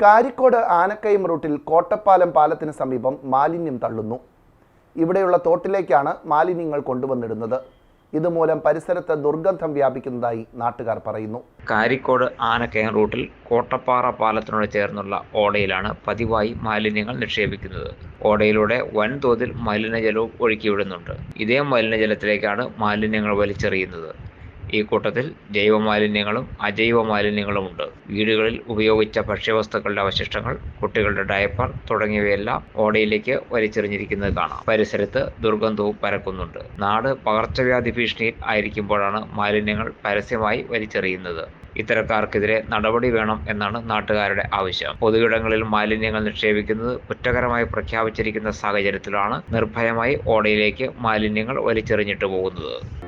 കാരിക്കോട് ആനക്കയം റൂട്ടിൽ കോട്ടപ്പാലം പാലത്തിന് സമീപം മാലിന്യം തള്ളുന്നു. ഇവിടെയുള്ള തോട്ടിലേക്കാണ് മാലിന്യങ്ങൾ കൊണ്ടുവന്നിടുന്നത്. ഇതുമൂലം പരിസരത്ത് ദുർഗന്ധം വ്യാപിക്കുന്നതായി നാട്ടുകാർ പറയുന്നു. കാരിക്കോട് ആനക്കയം റൂട്ടിൽ കോട്ടപ്പാറ പാലത്തിനോട് ചേർന്നുള്ള ഓടയിലാണ് പതിവായി മാലിന്യങ്ങൾ നിക്ഷേപിക്കുന്നത്. ഓടയിലൂടെ വൻതോതിൽ മലിനജലവും ഒഴുക്കിവിടുന്നുണ്ട്. ഇതേ മലിനജലത്തിലേക്കാണ് മാലിന്യങ്ങൾ വലിച്ചെറിയുന്നത്. ഈ കൂട്ടത്തിൽ ജൈവ മാലിന്യങ്ങളും അജൈവ മാലിന്യങ്ങളുമുണ്ട് വീടുകളിൽ ഉപയോഗിച്ച ഭക്ഷ്യവസ്തുക്കളുടെ അവശിഷ്ടങ്ങൾ കുട്ടികളുടെ ഡയപ്പർ തുടങ്ങിയവയെല്ലാം ഓടയിലേക്ക് വലിച്ചെറിഞ്ഞിരിക്കുന്നത് കാണാം. പരിസരത്ത് ദുർഗന്ധവും പരക്കുന്നുണ്ട്. നാട് പകർച്ചവ്യാധി ഭീഷണിയിൽ ആയിരിക്കുമ്പോഴാണ് മാലിന്യങ്ങൾ പരസ്യമായി വലിച്ചെറിയുന്നത്. ഇത്തരക്കാർക്കെതിരെ നടപടി വേണം എന്നാണ് നാട്ടുകാരുടെ ആവശ്യം. പൊതുയിടങ്ങളിൽ മാലിന്യങ്ങൾ നിക്ഷേപിക്കുന്നത് കുറ്റകരമായി പ്രഖ്യാപിച്ചിരിക്കുന്ന സാഹചര്യത്തിലാണ് നിർഭയമായി ഓടയിലേക്ക് മാലിന്യങ്ങൾ വലിച്ചെറിഞ്ഞിട്ട് പോകുന്നത്.